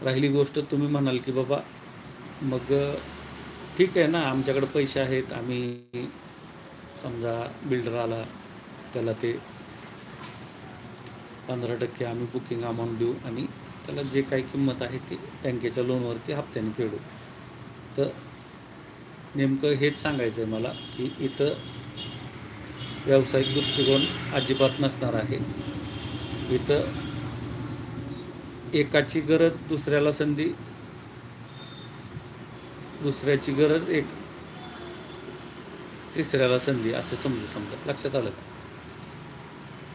राहिली गोष्ट तुम्ही म्हणाल की बाबा मग ठीक आहे ना आमच्याकडे पैसे आहेत आम्ही समजा बिल्डर आला त्याला ते पंधरा टक्के आम्ही बुकिंग अमाऊंट देऊ आणि त्याला जे काही किंमत आहे ती बँकेच्या लोनवरती हप्त्याने फेडू. तर नेमकं हेच सांगायचं आहे मला की इथं व्यावसायिक दृष्टिकोन अजिबात नसणार आहे. इथं एकाची गरज दुसऱ्याला संधी. दुसऱ्याची गरज एक. तिसऱ्याला संधी असं समजू समजा. लक्षात आलं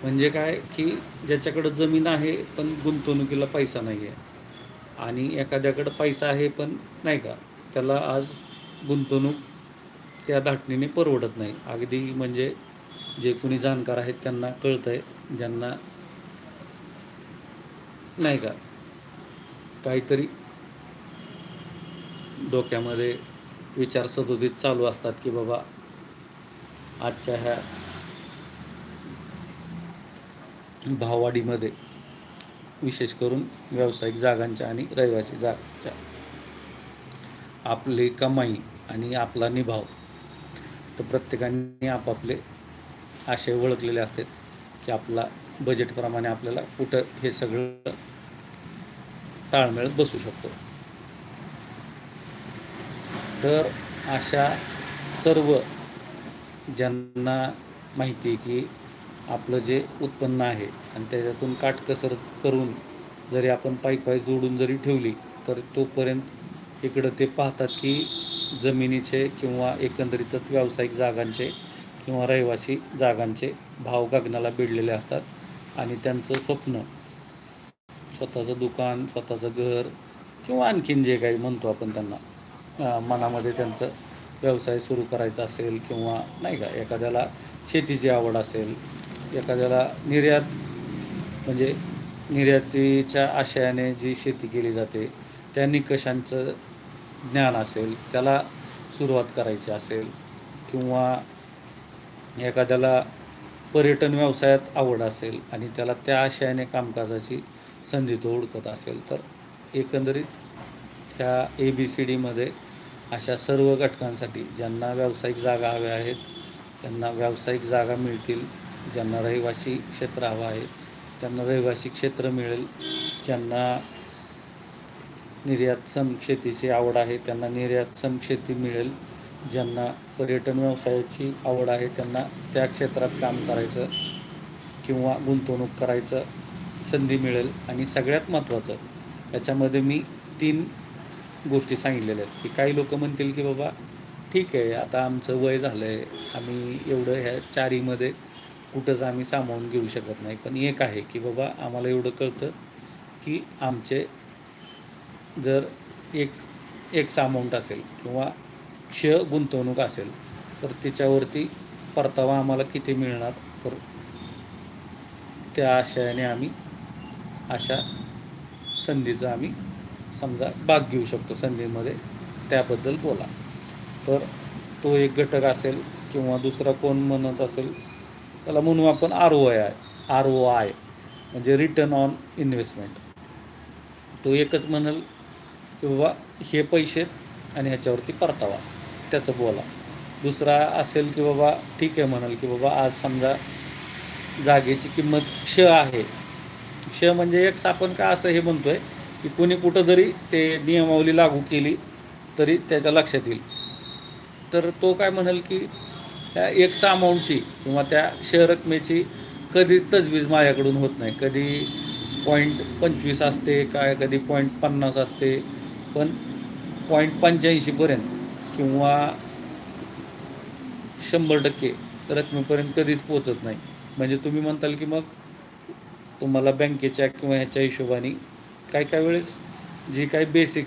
म्हणजे काय? की ज्याच्याकडं जमीन आहे पण गुंतवणुकीला पैसा नाही आहे आणि एखाद्याकडं पैसा आहे पण नाही का? त्याला आज गुंतवणूक त्या धाटणीने परवडत नाही. अगदी म्हणजे जे कोणी जाणकार आहेत त्यांना कळतं आहे ज्यांना नाही का? काहीतरी डोक्यामध्ये विचार सदोदित चालू असतात की बाबा आजच्या ह्या भाववाढीमध्ये विशेष करून व्यावसायिक जागांच्या आणि रहिवासी जागांच्या आपली कमाई आणि आपला निभाव तर प्रत्येकाने आपापले आशय ओळखलेले असतात की आपला बजेटप्रमाणे आपल्याला कुठं हे सगळं ताळमेळ बसू शकतो. तर अशा सर्व ज्यांना माहिती आहे की आपलं जे उत्पन्न आहे आणि त्याच्यातून काटकसर करून जरी आपण पायी पायी जोडून जरी ठेवली तर तोपर्यंत इकडं ते पाहतात की जमिनीचे किंवा एकंदरीतच व्यावसायिक जागांचे किंवा रहिवासी जागांचे भाव गगनाला भिडलेले असतात आणि त्यांचं स्वप्न स्वतःचं दुकान स्वतःचं घर किंवा आणखीन जे काही म्हणतो आपण त्यांना. मनामध्ये त्यांचं व्यवसाय सुरू करायचा असेल किंवा नाही का एखाद्याला शेतीची आवड असेल एखाद्याला निर्यात म्हणजे निर्यातीच्या आशयाने जी शेती केली जाते त्या निकषांचं ज्ञान असेल त्याला सुरुवात करायची असेल किंवा एखाद्याला पर्यटन व्यवसायात आवड असेल आणि त्याला त्या आशयाने कामकाजाची संधी तो हुडकत असेल तर एकंदरीत ह्या ए बी सी डीमध्ये अशा सर्व घटकांसाठी ज्यांना व्यावसायिक जागा हव्या आहेत त्यांना व्यावसायिक जागा मिळतील ज्यांना रहिवासी क्षेत्र हवं आहे त्यांना रहिवासी क्षेत्र मिळेल ज्यांना निर्यातक्षम शेतीची आवड आहे त्यांना निर्यातक्षम शेती मिळेल ज्यांना पर्यटन व्यवसायाची आवड आहे त्यांना त्या क्षेत्रात काम करायचं किंवा गुंतवणूक करायचं संधी मिळेल आणि सगळ्यात महत्त्वाचं याच्यामध्ये मी तीन गोष्टी सांगितलेल्या आहेत. की काही लोक म्हणतील की बाबा ठीक आहे आता आमचं वय झालं आहे आम्ही एवढं ह्या चारीमध्ये कुठंच आम्ही सामावून घेऊ शकत नाही. पण एक आहे की बाबा आम्हाला एवढं कळतं की आमचे जर एक एक्स अमाऊंट असेल किंवा क्ष गुंतवणूक असेल तर त्याच्यावरती परतावा आम्हाला किती मिळणार? तर त्या आशयाने आम्ही अशा संधीचं आम्ही समजा भाग घेऊ शकतो. संधीमध्ये त्याबद्दल बोला. तर तो एक घटक असेल किंवा दुसरा कोण म्हणत असेल त्याला म्हणू आपण R O I. R O I म्हणजे रिटर्न ऑन इन्व्हेस्टमेंट तो एकच म्हणाल की बाबा हे पैसे आणि ह्याच्यावरती परतावा. त्याचं बोला. दुसरा असेल की बाबा ठीक आहे म्हणाल की बाबा आज समजा जागेची किंमत क्ष आहे. क्ष म्हणजे एक आपण का असं हे म्हणतोय की कोणी कुठं जरी ते नियमावली लागू केली तरी त्याच्या लक्षात येईल. तर तो काय म्हणाल की त्या एक्स अमाऊंटची किंवा त्या शेअर रकमेची कधी तजवीज माझ्याकडून होत नाही. कधी पॉईंट पंचवीस असते काय कधी पॉईंट पन्नास असते. पण पॉईंट पंच्याऐंशीपर्यंत किंवा शंभर टक्के रकमेपर्यंत कधीच पोचत नाही. म्हणजे तुम्ही म्हणताल की मग तुम्हाला बँकेच्या किंवा ह्याच्या हिशोबाने काय काय वेळेस जी काही बेसिक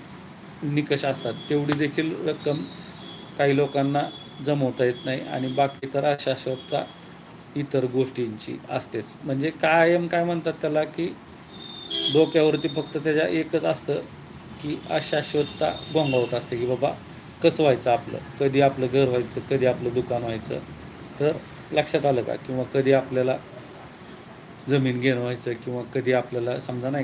निकष असतात तेवढी देखील रक्कम काही लोकांना जमवता येत नाही आणि बाकी तर अशाश्वता इतर गोष्टींची असतेच. म्हणजे कायम काय म्हणतात त्याला की डोक्यावरती फक्त त्याच्या एकच असतं की अशाश्वतता गोंगावत असते की बाबा कसं व्हायचं आपलं? कधी आपलं घर व्हायचं कधी आपलं दुकान व्हायचं? तर लक्षात आलं का? किंवा कधी आपल्याला जमीन घेणं व्हायचं किंवा कधी आपल्याला समजा नाही